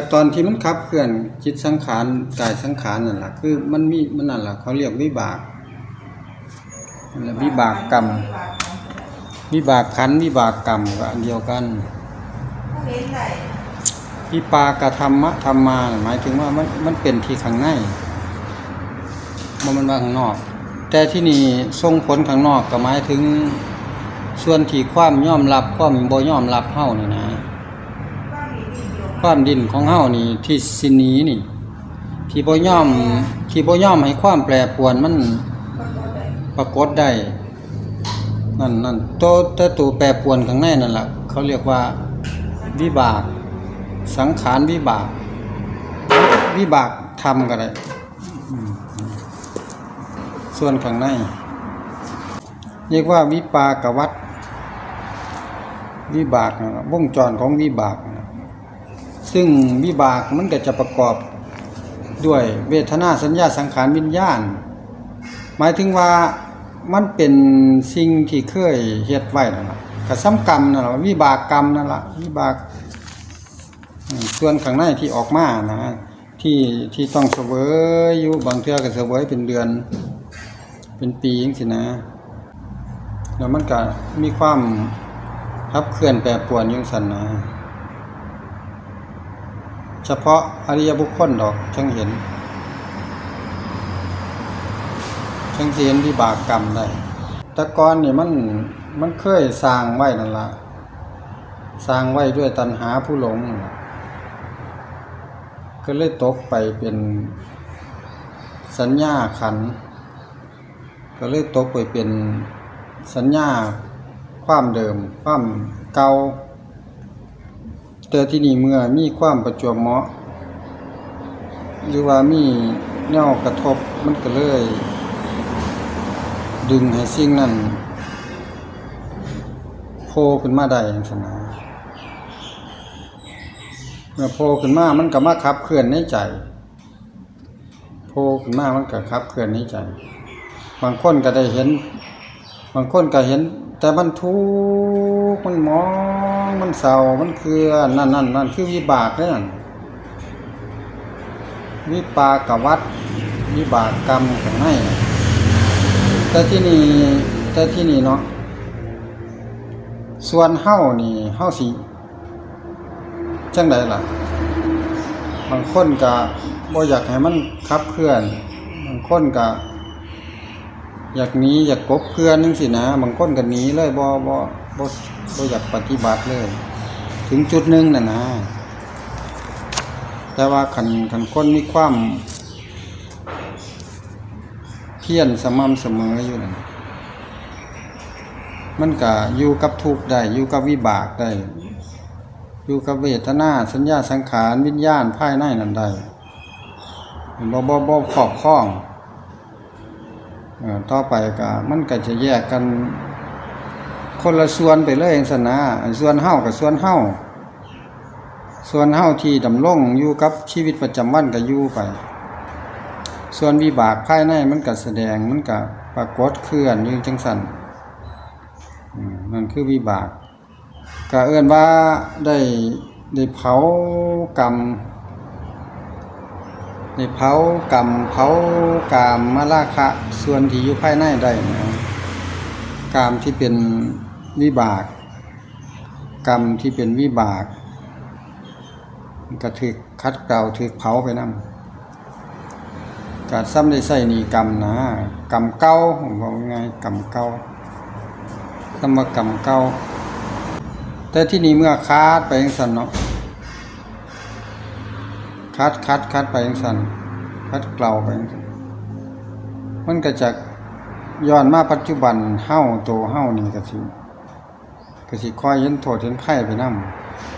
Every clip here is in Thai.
กับตอนที่มันขับเคลื่อนจิตสังขารกายสังขารนั่นแหละคือมันมีมันนั่นแหละเขาเรียกวิบากวิบากกรรมวิบากขันวิบากกรรมก็อันเดียวกันวิปากธรรมะธรรมาหมายถึงว่ามันมันเป็นที่ข้างในมันมันมาข้างนอก แต่ที่นี่ทรงผลข้างนอกก็หมายถึงส่วนที่ความยอมรับความบ่ยอมรับเฮานี่นะ ความดินของเฮานี่ที่สิหนีนี่ ที่บ่ย่อมที่บ่ย่อมให้ความแปรปรวนมันปรากฏได้นั่นนั่นตัวต่ตัวแปรปรวนข้างในนั่นแหละเขาเรียกว่าวิบาก สังขารวิบาก วิบากธรรมก็ได้อืมส่วนข้างใน เรียกว่าวิปากวัฏวิบากนะบวงจรของวิบากนะ ซึ่งวิบากมันก็จะประกอบด้วยเวทนาสัญญาสังขารวิญญาณ หมายถึงว่ามันเป็นสิ่งที่เคยเฮ็ดไว้นั่นล่ะกซ้ำกรรมนั่นล่ะวิบากกรรมนั่นล่ะวิบากส่วนข้างในที่ออกมานะที่ที่ต้องเสวยอยู่บางเทื่อก็เสวยเป็นเดือน เป็นปีจังซี่นะแล้วมันก็มีความขับเคลื่อนแปรปรวนยุ่งสันนะ เฉพาะอริยบุคคลดอกจังเห็นจังสิเห็นวิบากกรรมได้แต่ก่อนนี่มันมันเคยสร้างไว้นั่นละสร้างไว้ด้วยตัณหาผู้หลง ก็เลยตกไปเป็นสัญญาขัน ก็เลยตกไปเป็นสัญญาความเดิม ความเก่า แต่ที่นี่เมื่อมีความประจวบเหมาะ หรือว่ามีแนวกระทบมันก็เลย ดึงให้สิ่งนั้นโผล่ขึ้นมาได้อย่างสนะเมื่อโผล่ขึ้นมามันก็มาขับเคลื่อนในใจโผล่ขึ้นมามันก็ขับเคลื่อนในใจ บางคนก็ได้เห็น บางคนก็เห็น แต่มันทุกข์มันมอง มันเศร้ามันคือนั่นนั่นนั่นคือวิบากเนี่ยวิปากวัฏวิบากกรรมของให้แต่ที่นี่แต่ที่นี่เนาะส่วนเฮ้านี่เฮ้าสิจังไดล่ะ บางคนก็บ่อยากให้มันขับเคลื่อน บางคนก็อยากหนีอยากกบเกลื่อนนึงสินะ บางคนก็หนีเลยบ่บ่ บ่บ่อยากปฏิบัติเลย ถึงจุดหนึ่งน่ะนะ แต่ว่าคันคันคนมีความเพียรสม่ำเสมออยู่นั่นมันก็อยู่กับทุกข์ได้อยู่กับวิบากได้อยู่กับเวทนาสัญญาสังขารวิญญาณภายในนั่นได้บ่บ่บ่ครอบครองท่อต่อไปก็มันก็จะแยกกัน คนละส่วนไปเลยจังซั่นะส่วนเฮากับส่วนเฮาส่วนเฮาที่ดำรงอยู่กับชีวิตประจำวันก็อยู่ไป ส่วนวิบากภายในมันก็แสดงมันก็ปรากฏเคลื่อนอยู่จังซั่นมนั่นคือวิบากก็เอิ้นว่าได้ได้เผากรรมในเผากรรมเผากามมาราคะ ส่วนที่อยู่ภายในได้นะกามที่เป็น วิบาก กรรมที่เป็นวิบากมันก็ถึกคัดเกลาถึกเผาไปนำการซ้ำได้ใส่นีกรรมนะกรรมเก่าผมบอกว่าไงกรรมเก่าซ้ำว่ากรรมเก่าแต่ที่นี่เมื่อคาดไปจังซั่นเนาะคัดคัดคัดไปจังซั่นคัดเกลาไปจังซั่นมันก็จะย้อนมาปัจจุบันเฮาโตวเฮานี่ก็สิ ก็สิคอยเห็นโทษเห็นไผไปน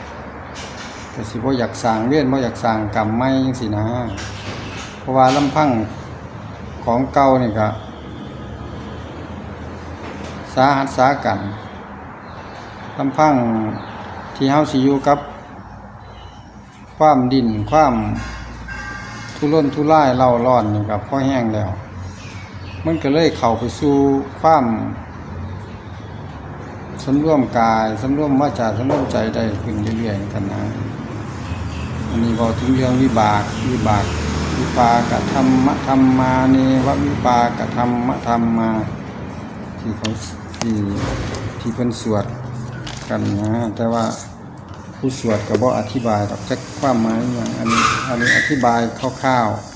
ำก็สิบ่อยากสร้างเวรบ่อยากสร้างกรรมใหม่จังซี่นะ เพราะว่าลำพังของเก่านี่ก็สาหัสสากันลำพังที่เฮาสิอยู่กับ ความดินความทุรนทุรายเล่าร้อนนี่ครับพอแห้งแล้ว มันก็เลยเข้าไปสู่ความ สำรวมกายสำรวมวาจาสำรวมใจได้ขึ้นเรื่อยๆกันนะอันนี้บอกถึงเรื่องวิบากวิบากวิปากธรรมธรรมาเนวะวิปากธรรมธรรมาที่เขาที่ที่เพิ่นสวดกันนะแต่ว่าผู้สวดก็บ่อธิบายดอกจักความหมายอย่างอันนี้อันนี้อธิบายคร่าวๆ